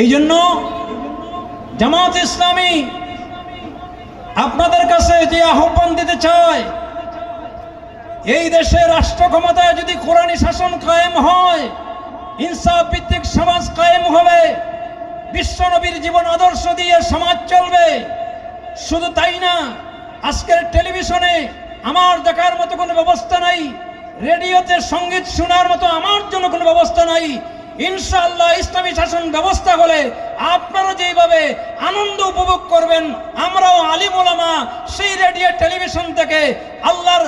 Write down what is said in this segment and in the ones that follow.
এই জন্য জামাত ইসলামী আপনাদের কাছে যে আহ্বান দিতে চায়, এই দেশে রাষ্ট্র ক্ষমতায় যদি কোরআনী শাসন কায়েম হয়, ইনসাফ ভিত্তিক সমাজ কায়েম হবে বিশ্বনবীর জীবন আদর্শ দিয়ে সমাজ চলবে, শুধু তাই না, আজকের টেলিভিশনে আমার দেখার মতো কোনো ব্যবস্থা নাই, রেডিওতে সংগীত শোনার মতো আমার জন্য কোনো ব্যবস্থা নাই ইনশাআল্লাহ ইসলামী শাসন ব্যবস্থা হলে আপনারা যেভাবে আনন্দ উপভোগ করবেন, আমরাও আলিম ওলামা সেই রেডিও টেলিভিশন থেকে আল্লাহর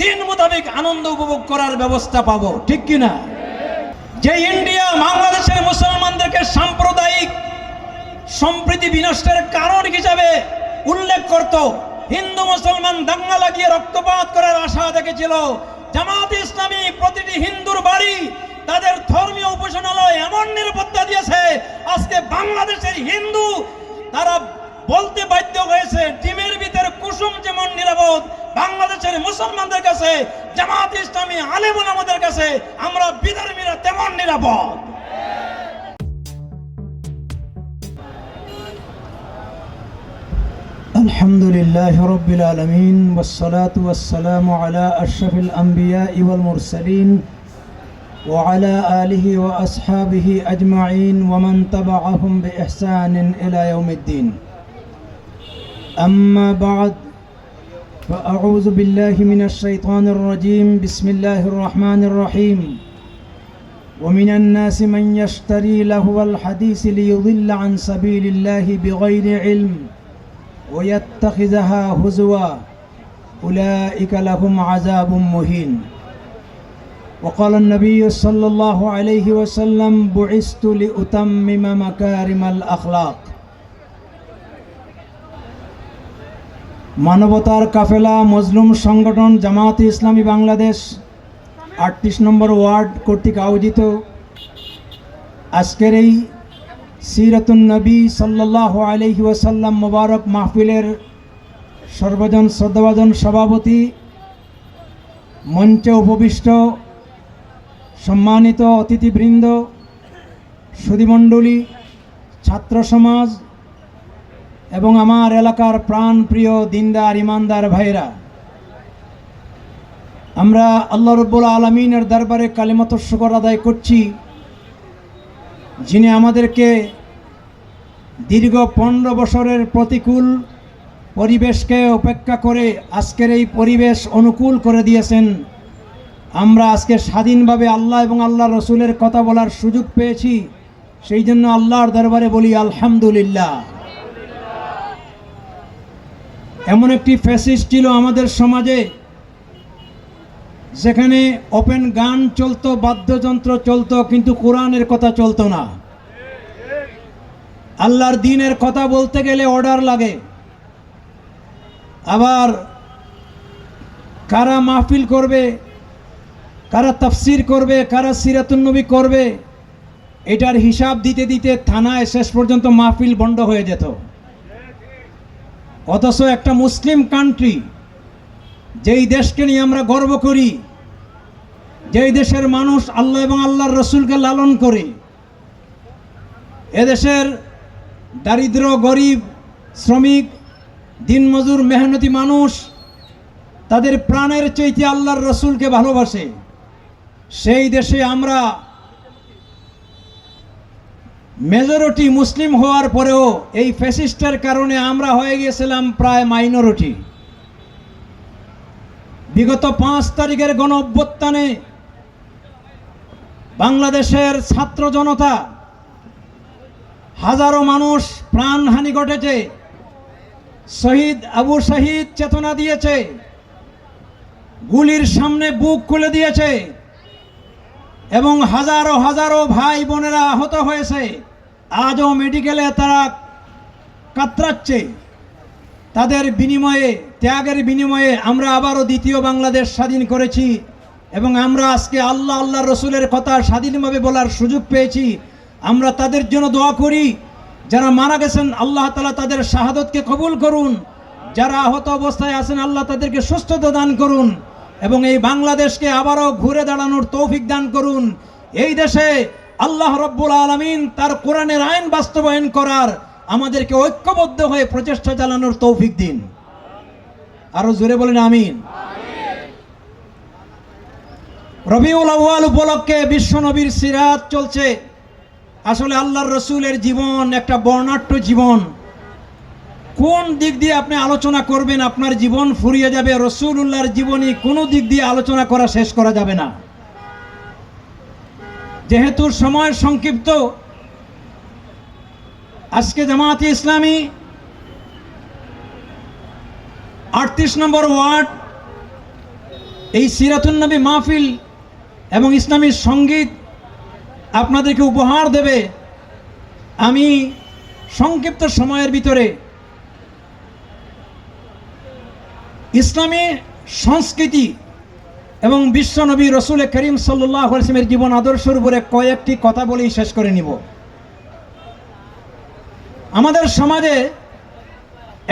দিন মোতাবেক আনন্দ উপভোগ করার ব্যবস্থা পাবো। ঠিক কিনা? যে ইন্ডিয়া, বাংলাদেশের মুসলমানদেরকে সাম্প্রদায়িক সম্প্রীতি বিনষ্টের কারণ হিসাবে উল্লেখ করত, হিন্দু, মুসলমান দাঙ্গা লাগিয়ে রক্তপাত করার আশা দেখেছিল। জামাত ইসলামী প্রতিটি হিন্দুর বাড়ি তাদের ধর্মীয় উপাসনালয় এমন নিরাপত্তা দিয়েছে আজকে বাংলাদেশের হিন্দু তারা বলতে বাধ্য হয়েছে ডিমের ভিতরে কুসুম যেমন নিরাপদ বাংলাদেশের মুসলমানদের কাছে জামাত ইসলামী আলেমুল আমাদের কাছে আমরা বিধর্মীরা তেমন নিরাপদ الحمد لله رب العالمين والصلاة والسلام على أشرف الأنبياء والمرسلين وعلى آله وأصحابه أجمعين ومن تبعهم بإحسان إلى يوم الدين. أما بعد فأعوذ بالله من الشيطان الرجيم. بسم الله الرحمن الرحيم. ومن الناس من يشتري لهو الحديث ليضل عن سبيل الله بغير علم ويتخذها هزوا. أولئك لهم عذاب مهين. وقال النبي صلى الله عليه وسلم بعثت لأتمم مكارم الأخلاق মানবতার কাফেলা মজলুম সংগঠন জামাত ইসলামী বাংলাদেশ আটত্রিশ নম্বর ওয়ার্ড কর্তৃক আয়োজিত আজকের এই সিরাতুন নবী সাল্লাহ আলহি ওয়াসাল্লাম মোবারক মাহফিলের সর্বজন শ্রদ্ধাভাজন সভাপতি মঞ্চে উপবিষ্ট সম্মানিত অতিথিবৃন্দ, সুধীমণ্ডলী, ছাত্র সমাজ এবং আমার এলাকার প্রাণ প্রিয় দিনদার, ইমানদার ভাইরা, আমরা আল্লাহ রব্বুল আলমিনের দরবারে কালিমত শুকর আদায় করছি, যিনি আমাদেরকে দীর্ঘ পনেরো বছরের প্রতিকূল পরিবেশকে উপেক্ষা করে আজকের এই পরিবেশ অনুকূল করে দিয়েছেন। আমরা আজকে স্বাধীনভাবে আল্লাহ এবং আল্লাহ রসুলের কথা বলার সুযোগ পেয়েছি। সেই জন্য আল্লাহর দরবারে বলি, আলহামদুলিল্লাহ। এমন একটি ফ্যাসিস্ট ছিল আমাদের সমাজে, যেখানে ওপেন গান চলতো, বাদ্যযন্ত্র চলতো, কিন্তু কোরআনের কথা চলতো না। আল্লাহর দিনের কথা বলতে গেলে অর্ডার লাগে। আবার কারা মাহফিল করবে কারা তাফসির করবে, কারা সিরাতুন্নবী করবে, এটার হিসাব দিতে দিতে থানায় শেষ পর্যন্ত মাহফিল বন্ধ হয়ে যেত। অথচ একটা মুসলিম কান্ট্রি যেই দেশকে নিয়ে আমরা গর্ব করি, যেই দেশের মানুষ আল্লাহ এবং আল্লাহর রসুলকে লালন করে, এদেশের দারিদ্র, গরিব, শ্রমিক, দিনমজুর, মেহনতি মানুষ, তাদের প্রাণের চৈতে আল্লাহর রসুলকে ভালোবাসে। সেই দেশে আমরা মেজরিটি মুসলিম হওয়ার পরেও এই ফ্যাসিস্টের কারণে আমরা হয়ে গিয়েছিলাম প্রায় মাইনরিটি বিগত পাঁচ তারিখের গণ অভ্যুত্থানে বাংলাদেশের ছাত্র জনতা হাজারো মানুষ প্রাণহানি ঘটেছে, শহীদ আবু শহীদ চেতনা দিয়েছে, গুলির সামনে বুক খুলে দিয়েছে। এবং হাজারো হাজারো ভাই বোনেরা আহত হয়েছে। আজও মেডিকেলে তারা কাতরাচ্ছে। তাদের বিনিময়ে, ত্যাগের বিনিময়ে আমরা আবারও দ্বিতীয় বাংলাদেশ স্বাধীন করেছি এবং আমরা আজকে আল্লাহ আল্লাহ রসুলের কথা স্বাধীনভাবে বলার সুযোগ পেয়েছি। আমরা তাদের জন্য দোয়া করি, যারা মারা গেছেন, আল্লাহ তালা তাদের শাহাদতকে কবুল করুন। যারা আহত অবস্থায় আছেন, আল্লাহ তাদেরকে সুস্থতা দান করুন। এবং এই বাংলাদেশকে আবারও ঘুরে দাঁড়ানোর তৌফিক দান করুন। এই দেশে আল্লাহ রব্বুল আলমিন তার কোরআনের আইন বাস্তবায়ন করার আমাদেরকে ঐক্যবদ্ধ হয়ে প্রচেষ্টা চালানোর তৌফিক দিন। আরও জোরে বলেন আমিন। রবিউল আউয়াল উপলক্ষে বিশ্ব নবীর সিরাত চলছে। আসলে আল্লাহর রসুলের জীবন একটা বর্ণাঢ্য জীবন। কোন দিক দিয়ে আপনি আলোচনা করবেন, আপনার জীবন ফুরিয়ে যাবে রসুল্লাহর জীবনী কোনো দিক দিয়ে আলোচনা করা শেষ করা যাবে না। যেহেতু সময় সংক্ষিপ্ত, আজকে জামায়াতে ইসলামী আটত্রিশ নম্বর ওয়ার্ড, এই সিরাতুন্নবী মাহফিল এবং ইসলামী সংগীত আপনাদেরকে উপহার দেবে। আমি সংক্ষিপ্ত সময়ের ভিতরে ইসলামী সংস্কৃতি এবং বিশ্বনবী রসুল করিম সাল্লাহ জীবন আদর্শের উপরে কয়েকটি কথা বলেই শেষ করে নিব। আমাদের সমাজে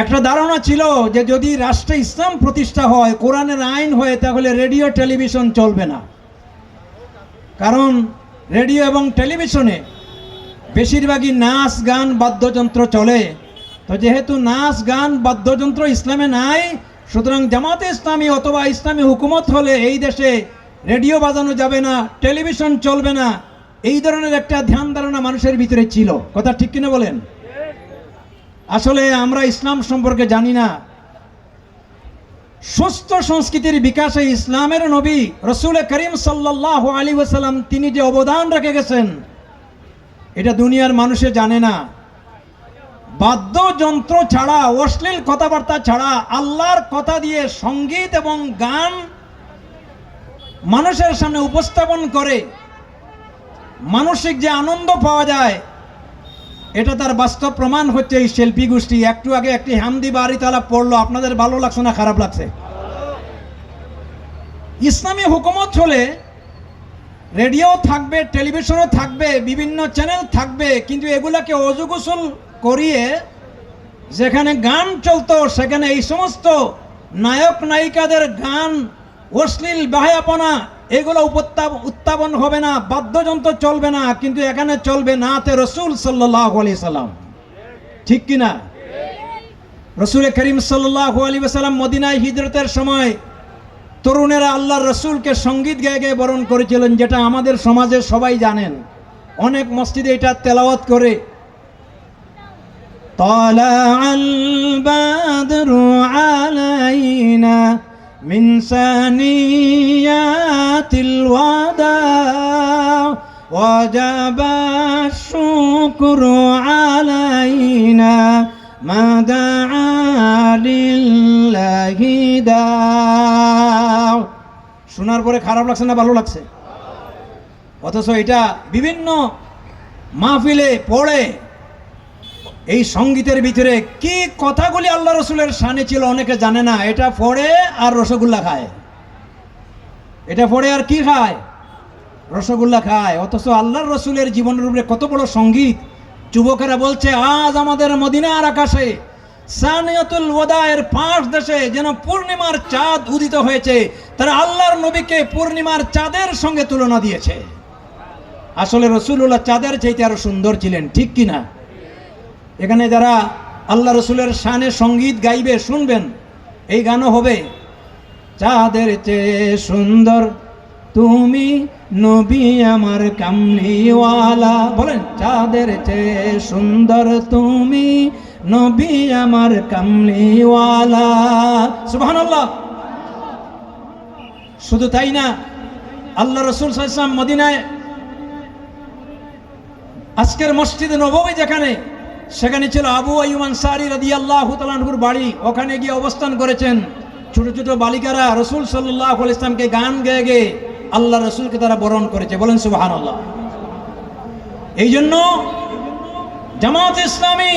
একটা ধারণা ছিল যে যদি রাষ্ট্রে ইসলাম প্রতিষ্ঠা হয়, কোরআনের আইন হয়, তাহলে রেডিও, টেলিভিশন চলবে না। কারণ রেডিও এবং টেলিভিশনে বেশিরভাগই নাচ, গান, বাদ্যযন্ত্র চলে। তো যেহেতু নাচ, গান, বাদ্যযন্ত্র ইসলামে নাই সুতরাং জামাতে ইসলামী অথবা ইসলামী হুকুমত হলে এই দেশে রেডিও বাজানো যাবে না, টেলিভিশন চলবে না। এই ধরনের একটা ধ্যান ধারণা মানুষের ভিতরে ছিল। কথা ঠিক কিনা বলেন? আসলে আমরা ইসলাম সম্পর্কে জানি না। সুস্থ সংস্কৃতির বিকাশে ইসলামের নবী রসুল করিম সাল্লাহ আলী ওসাল্লাম তিনি যে অবদান রেখে গেছেন, এটা দুনিয়ার মানুষে জানে না। বাদ্যযন্ত্র ছাড়া, অশ্লীল কথাবার্তা ছাড়া, আল্লাহর কথা দিয়ে সংগীত এবং গান মানুষের সামনে উপস্থাপন করে, মানসিক যে আনন্দ পাওয়া যায়, এটা তার বাস্তব প্রমাণ হচ্ছে এই শিল্পী গোষ্ঠী। একটু আগে একটি হামদি বাড়ি তালা পড়ল, আপনাদের ভালো লাগছে না, খারাপ লাগছে? ইসলামী হুকুমত হলে রেডিও থাকবে, টেলিভিশনও থাকবে, বিভিন্ন চ্যানেল থাকবে, কিন্তু এগুলাকে অজু গোসল করিয়ে যেখানে গান চলতো, সেখানে এই সমস্ত নায়ক নায়িকাদের গান, অশ্লীল বাহায়াপনা, এগুলো উত্থাপন হবে না, বাদ্যযন্ত্র চলবে না, কিন্তু এখানে চলবে নাতে রসুল সাল্লাহ আলি সাল্লাম। ঠিক কিনা রসুল করিম সাল্লাহ আলী সাল্লাম মদিনায় হিজরতের সময় তরুণেরা আল্লাহ রসুলকে সংগীত গায়ে গায়ে বরণ করেছিলেন, যেটা আমাদের সমাজে সবাই জানেন। অনেক মসজিদে এটা তেলাওয়াত করে طلع البدر علينا من ثنيات الوداع وجب الشكر علينا ما دعا لله داع শোনার পরে খারাপ লাগছে না ভালো লাগছে অথচ এটা বিভিন্ন মাহফিলে পড়ে এই সঙ্গীতের ভিতরে কি কথাগুলি আল্লাহ রসুলের সানে ছিল অনেকে জানে না। এটা পড়ে আর রসগোল্লা খায়। এটা পড়ে আর কি খায়? রসগোল্লা খায়। অথচ আল্লাহর রসুলের জীবনের উপরে কত বড় সংগীত। যুবকেরা বলছে, আজ আমাদের মদিনার আকাশে সানিয়াতুল ওয়াদায়ের পাঁচ দেশে যেন পূর্ণিমার চাঁদ উদিত হয়েছে। তারা আল্লাহর নবীকে পূর্ণিমার চাঁদের সঙ্গে তুলনা দিয়েছে। আসলে রসুল্লাহ চাঁদের চাইতে আরও সুন্দর ছিলেন, ঠিক কিনা? এখানে যারা আল্লাহ রসুলের শানে সংগীত গাইবে, শুনবেন, এই গানও হবে, চাঁদের চেয়ে সুন্দর তুমি নবী আমার কামলিওয়ালা। বলেন, চাঁদের চেয়ে সুন্দর তুমি নবী আমার কামলিওয়ালা। সুবহানাল্লাহ। শুধু তাই না, আল্লাহ রসুল সাল্লাম মদিনায়, আজকের মসজিদে নবমী যেখানে সেখানে ছিল আবু আইয়ুব আনসারি রাদিয়াল্লাহু তাআলার বাড়ি। ওখানে গিয়ে অবস্থান করেছেন। ছোট ছোট বালিকারা রসুল সাল্লাহ ইসলামকে গান গেয়ে গেয়ে আল্লাহ রসুলকে তারা বরণ করেছে। বলেন সুবহানাল্লাহ। এই জন্য জামাত ইসলামী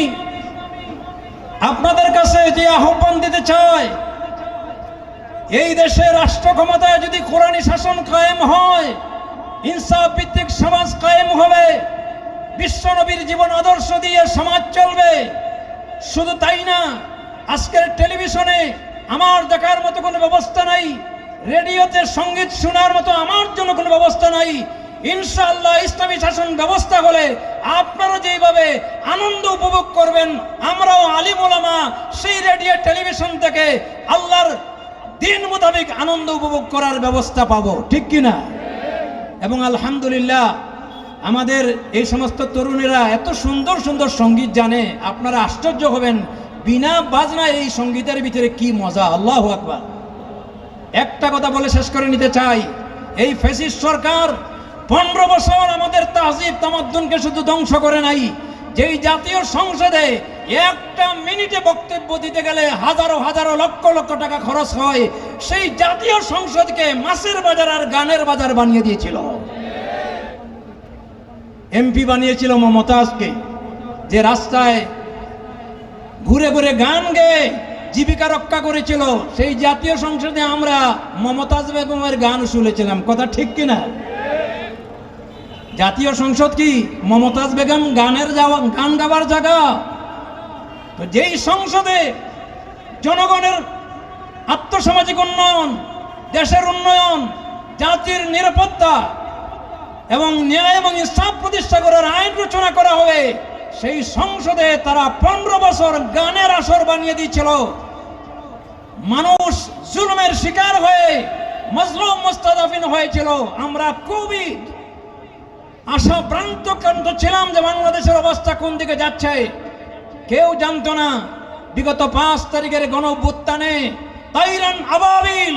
আপনাদের কাছে যে আহ্বান দিতে চায়, এই দেশে রাষ্ট্র ক্ষমতায় যদি কোরআনী শাসন কায়েম হয়, ইনসাফ ভিত্তিক সমাজ কায়েম হবে বিশ্বনবীর জীবন আদর্শ দিয়ে সমাজ চলবে। শুধু তাই না, আজকের টেলিভিশনে আমার দেখার মতো কোনো ব্যবস্থা নাই, রেডিওতে সংগীত শোনার মতো আমার জন্য কোনো ব্যবস্থা নাই। ইনশাআল্লাহ ইসলামী শাসন ব্যবস্থা হলে আপনারা যেভাবে আনন্দ উপভোগ করবেন, আমরাও আলিম ওলামা সেই রেডিও টেলিভিশন থেকে আল্লাহর দিন মোতাবেক আনন্দ উপভোগ করার ব্যবস্থা পাবো। ঠিক কি না এবং আলহামদুলিল্লাহ আমাদের এই সমস্ত তরুণেরা এত সুন্দর সুন্দর সংগীত জানে, আপনারা আশ্চর্য হবেন, বিনা বাজনায় এই সঙ্গীতের ভিতরে কি মজা, আল্লাহ আকবার। একটা কথা বলে শেষ করে নিতে চাই, এই ফেসিস সরকার পনেরো বছর আমাদের তাহজিব তামাদ্দুনকে শুধু ধ্বংস করে নাই, যেই জাতীয় সংসদে একটা মিনিটে বক্তব্য দিতে গেলে হাজারো হাজারো লক্ষ লক্ষ টাকা খরচ হয়, সেই জাতীয় সংসদকে মাছের বাজার আর গানের বাজার বানিয়ে দিয়েছিল। এমপি বানিয়েছিল মমতাজকে যে রাস্তায় ঘুরে ঘুরে গান গেয়ে জীবিকা রক্ষা করেছিল, সেই জাতীয় সংসদে আমরা মমতাজ বেগমের গান শুনেছিলাম। কথা ঠিক কিনা? জাতীয় সংসদ কি মমতাজ বেগম গানের যাওয়া, গান গাবার জায়গা? তো যেই সংসদে জনগণের আত্মসামাজিক উন্নয়ন, দেশের উন্নয়ন, জাতির নিরাপত্তা এবং ন্যায় এবং ইনসাফ প্রতিষ্ঠা করার আইন রচনা করা হবে। সেই সংসদে তারা পনেরো বছর গানের আসর বানিয়ে দিয়েছিল। মানুষ জুলুমের শিকার হয়ে মজলুম মুস্তাদাফিন হয়েছিল। আমরা খুবই আশা প্রান্তকান্ত ছিলাম যে বাংলাদেশের অবস্থা কোন দিকে যাচ্ছে। কেউ জানতো না, বিগত পাঁচ তারিখের গণ তাইরান আবাবিল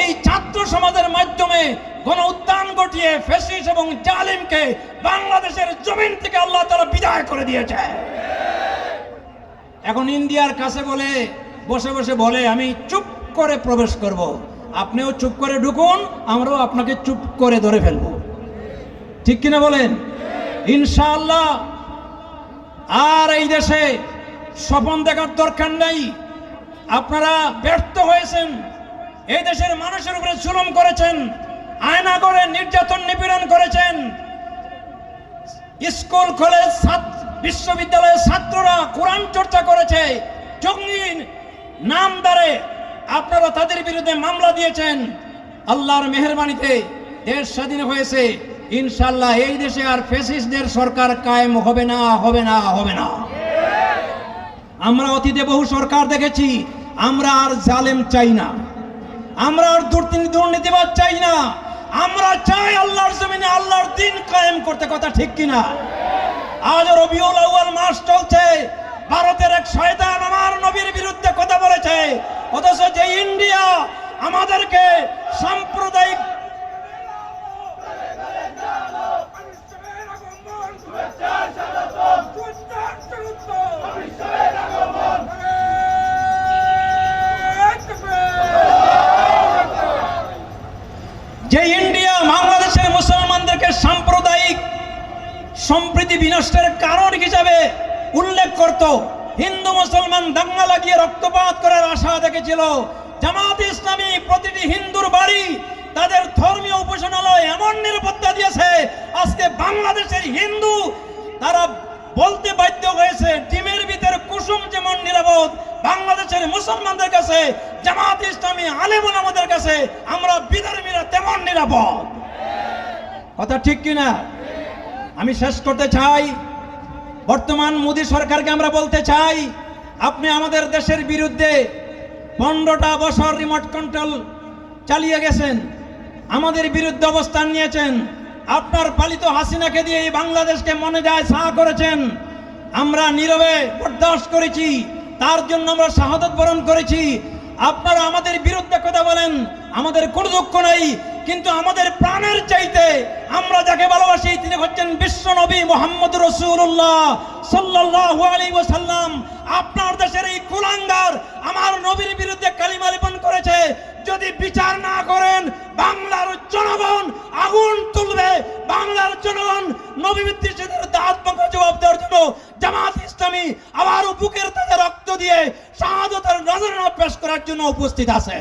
এই ছাত্র সমাজের মাধ্যমে গণ উত্থান ঘটিয়ে ফেসিস এবং জালিমকে বাংলাদেশের জমিন থেকে আল্লাহ তারা বিদায় করে দিয়েছে। এখন ইন্ডিয়ার কাছে বলে, বসে বসে বলে, আমি চুপ করে প্রবেশ করব। আপনিও চুপ করে ঢুকুন, আমরাও আপনাকে চুপ করে ধরে ফেলব। ঠিক কিনা বলেন? ইনশাআল্লাহ, আর এই দেশে স্বপন দেখার দরকার নেই। আপনারা ব্যর্থ হয়েছেন, এই দেশের মানুষের উপরে জুলুম করেছেন আয়না করে নির্যাতন নিপীড়ন করেছেন। স্কুল, কলেজ বিশ্ববিদ্যালয়ের ছাত্ররা কোরআন চর্চা করেছে। জঙ্গি নাম দ্বারে আপনারা তাদের বিরুদ্ধে মামলা দিয়েছেন। আল্লাহর মেহরবানিতে দেশ স্বাধীন হয়েছে। ইনশাল্লাহ এই দেশে আর ফেসিসদের সরকার কায়েম হবে না হবে না হবে না। আমরা অতীতে বহু সরকার দেখেছি, আমরা আর জালেম চাই না। আমরা আর দুর্নীতি দুর্নীতিবাদ চাই না। আমরা চাই আল্লাহর জমিনে আল্লাহর দিন কায়েম করতে কথা ঠিক কিনা আজ রবিউল আউয়াল মাস চলছে ভারতের এক শয়তান আমার নবীর বিরুদ্ধে কথা বলেছে অথচ যে ইন্ডিয়া আমাদেরকে সাম্প্রদায়িক সম্প্রীতি বিনষ্টের কারণ হিসাবে উল্লেখ করত, হিন্দু মুসলমান দাঙ্গা লাগিয়ে রক্তপাত করার আশা দেখেছিল। জামাত ইসলামী প্রতিটি হিন্দুর বাড়ি তাদের ধর্মীয় উপাসনালয় এমন নিরাপত্তা দিয়েছে, আজকে বাংলাদেশের হিন্দু তারা বলতে বাধ্য হয়েছে, ডিমের ভিতরে কুসুম যেমন নিরাপদ, বাংলাদেশের মুসলমানদের কাছে, জামাত ইসলামী আলেমুল আমাদের কাছে আমরা বিধর্মীরা তেমন নিরাপদ। কথা ঠিক কিনা? আমি শেষ করতে চাই। বর্তমান মোদী সরকারকে আমরা বলতে চাই, আপনি আমাদের দেশের বিরুদ্ধে পনেরোটা বছর রিমোট কন্ট্রোল চালিয়ে গেছেন, আমাদের বিরুদ্ধে অবস্থান নিয়েছেন, আপনার পালিত হাসিনাকে দিয়ে এই বাংলাদেশকে মনে যায় সাহা করেছেন। আমরা নীরবে বরদাস্ত করেছি, তার জন্য আমরা শাহাদত বরণ করেছি। আপনারা আমাদের বিরুদ্ধে কথা বলেন, আমাদের কোনো দুঃখ নেই। কিন্তু আমাদের প্রাণের চাইতে আমরা যাকে ভালোবাসি, তিনি হচ্ছেন বিশ্ব নবী মোহাম্মদ রসুল্লাহ সাল্লাহ আলী ওসাল্লাম আপনার দেশের এই কুলাঙ্গার আমার নবীর বিরুদ্ধে কালিমা লিপন করেছে। যদি বিচার না করেন, বাংলার জনগণ আগুন তুলবে। বাংলার জনগণ নবী বিদ্বেষীদের দাঁতমুখ জবাব দেওয়ার জন্য জামাত ইসলামী আবারও বুকের তাদের রক্ত দিয়ে শাহাদতের নজরানা পেশ করার জন্য উপস্থিত আছে।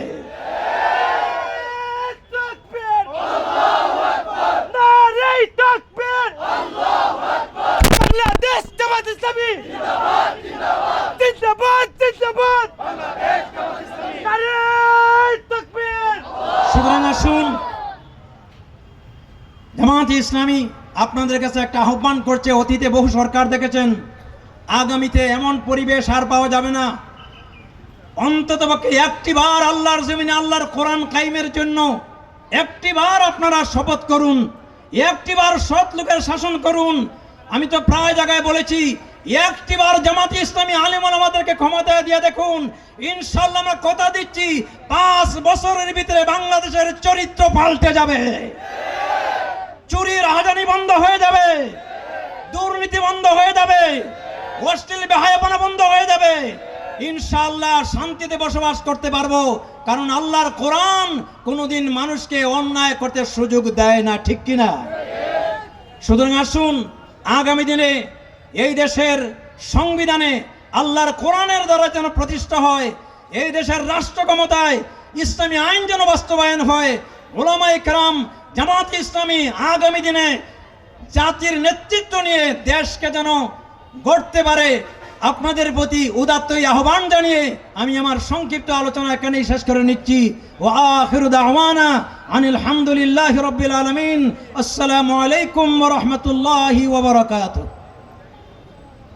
ইসলামী ইসলামী আপনাদের কাছে একটা আহ্বান করছে, অতীতে বহু সরকার দেখেছেন, আগামীতে এমন পরিবেশ আর পাওয়া যাবে না। অন্তত পক্ষে একটি বার আল্লাহর জমিনে, আল্লাহর কোরআন কাইমের জন্য একটি বার আপনারা শপথ করুন। একটি বার সৎ লোকের শাসন করুন। আমি তো প্রায় জায়গায় বলেছি একটি বার জামাতি ইসলামী আলিমন আমাদেরকে ক্ষমতা দিয়ে দেখুন। ইনশাল্লাহ আমরা কথা দিচ্ছি, পাঁচ বছরের ভিতরে বাংলাদেশের চরিত্র পাল্টে যাবে। চুরির হাজানি বন্ধ হয়ে যাবে। দুর্নীতি বন্ধ হয়ে যাবে। হোস্টেল বেহায়াপনা বন্ধ হয়ে যাবে। ইনশাল্লাহ শান্তিতে বসবাস করতে পারব। কারণ আল্লাহর কোরআন কোনোদিন মানুষকে অন্যায় করতে সুযোগ দেয় না, ঠিক কিনা? সুতরাং আসুন, আগামী দিনে এই দেশের সংবিধানে আল্লাহর কোরআনের দ্বারা যেন প্রতিষ্ঠা হয়, এই দেশের রাষ্ট্র ক্ষমতায় ইসলামী আইন যেন বাস্তবায়ন হয় ওলামাই কারাম, জামাত ইসলামী আগামী দিনে জাতির নেতৃত্ব নিয়ে দেশকে যেন গড়তে পারে আপনাদের প্রতি উদাত্ত আহ্বান জানিয়ে আমি আমার সংক্ষিপ্ত আলোচনা এখানেই শেষ করে নিচ্ছি। ও আখিরু দাওয়ানা আনিল হামদুলিল্লাহ রবিল আলমিন। আসসালামু আলাইকুম রহমতুল্লাহ রাহমাতুল্লাহি ওয়া বারাকাতুহু।